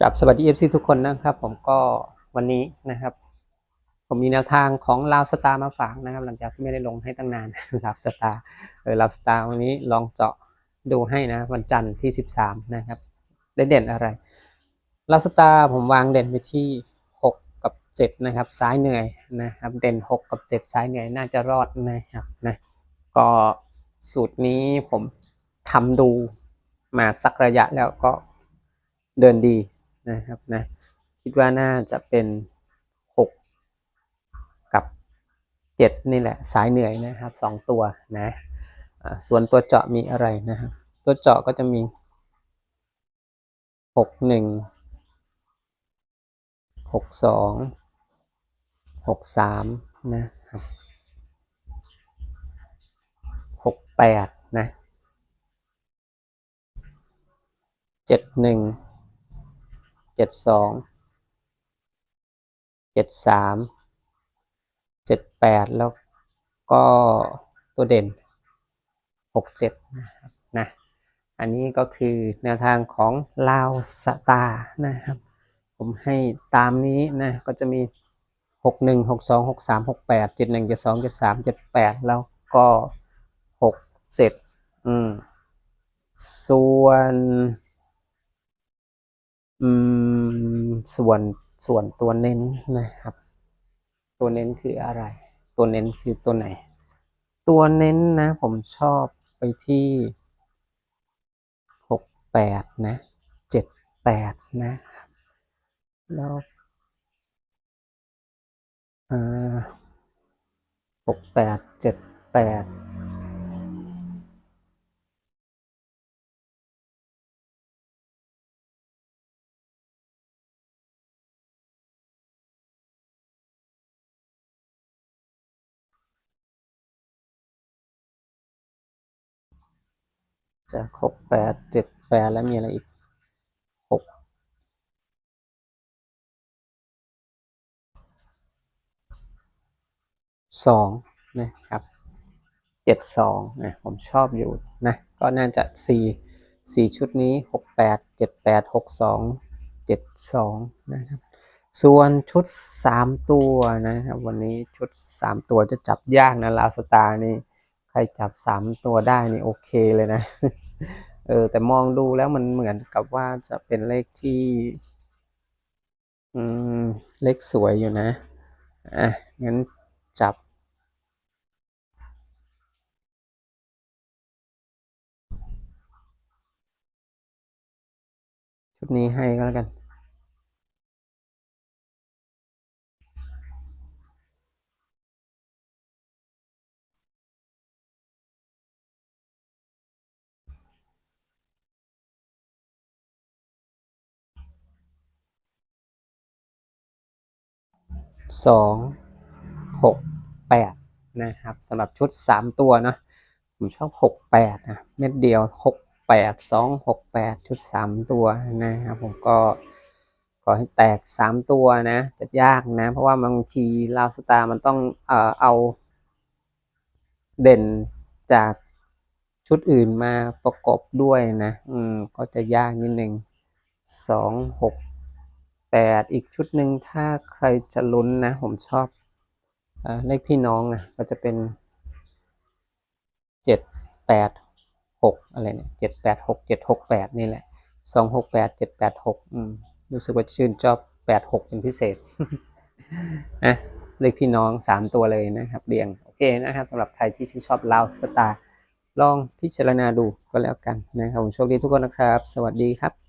ครับสวัสดี FC ทุกคนนะครับผมก็วันนี้นะครับ ผมมีแนวทางของลาวสตาร์มาฝากนะครับ หลังจากที่ไม่ได้ลงให้ตั้งนานลาวสตาร์เออลาวสตาร์วันนี้ลองเจาะดูให้นะวันจันทร์ที่ 13 นะครับได้เด่นอะไรลาวสตาร์ผมวางเด่นไปที่ 6 กับ 7 นะครับซ้ายเหนื่อยนะครับ เด่น 6 กับ 7 ซ้ายเหนื่อยน่าจะรอดนะครับนะก็สูตรนี้ผมทำดูมาสักระยะแล้วก็เดินดี นะครับนะคิดว่าน่าจะเป็น6กับ7นี่แหละสายเหนื่อยนะครับสองตัวนะส่วนตัวเจาะมีอะไรนะครับตัวเจาะก็จะมี6 1 6 2 6 3นะครับ6 8นะเจ็ดหนึ่ง เจ็ดสองเจ็ดสามเจ็ดแปดแล้วก็ตัวเด่นหกเจ็ดนะครับนะอันนี้ก็คือแนวทางของลาวสตานะครับ ผมให้ตามนี้นะก็จะมีหกหนึ่งหกสองหกสามหกแปดเจ็ดหนึ่งเจ็ดสองเจ็ดสามเจ็ดแปดแล้วก็หกเจ็ดอืมส่วน อืมส่วนส่วนตัวเน้นนะครับ ตัวเน้นคืออะไร ตัวเน้นคือตัวไหน ตัวเน้นนะ ผมชอบไปที่หกแปดนะเจ็ดแปดนะครับแล้วอ่าหกแปดเจ็ดแปด จากหกแปดเจ็ดแปดแล้วมีอะไรอีกหกสองนะครับเจ็ดสองนะผมชอบอยู่นะก็น่าจะสี่สี่ชุดนี้หกแปดเจ็ดแปดหกสองเจ็ดสองนะครับส่วนชุดสามตัวนะครับวันนี้ชุดสามตัวจะจับยากนะลาวสตาร์นี่ ครจับสามตัวได้นี่โอเคเลยนะ เออ แต่มองดูแล้วมันเหมือนกับว่าจะเป็นเลขที่ อืม เลขสวยอยู่นะ อะ งั้นจับ ชุดนี้ให้ก็แล้วกัน สองหกแปดนะครับสำหรับชุดสามตัวเนอะผมชอบหกแปดนะเม็ดเดียวหกแปดสองหกแปดชุดสามตัวนะครับผมก็ขอให้แตกสามตัวนะจะยากนะ เพราะว่าบางทีลาวสตาร์มันต้องเอ่อเอาเด่นจากชุดอื่นมาประกบด้วยนะ อืม ก็จะยากนิดหนึงสองหก แปดอีกชุดหนึ่งถ้าใครจะลุ้นนะ ผมชอบเอเลขพี่น้องอะก็จะเป็นเจ็ดแปดหกอะไรเนี่ยเจ็ดแปดหกเจ็ดหกแปดนี่แหละสองหกแปดเจ็ดแปดหกอืมรู้สึกว่าชื่นชอบแปดหกเป็นพิเศษอะเลขพี่น้องสามตัวเลยนะครับเรียง โอเคนะครับสำหรับใครที่ชื่นชอบลาวสตาร์ลองพิจารณาดูก็แล้วกันนะครับผมโชคดีทุกคนนะครับ สวัสดีครับ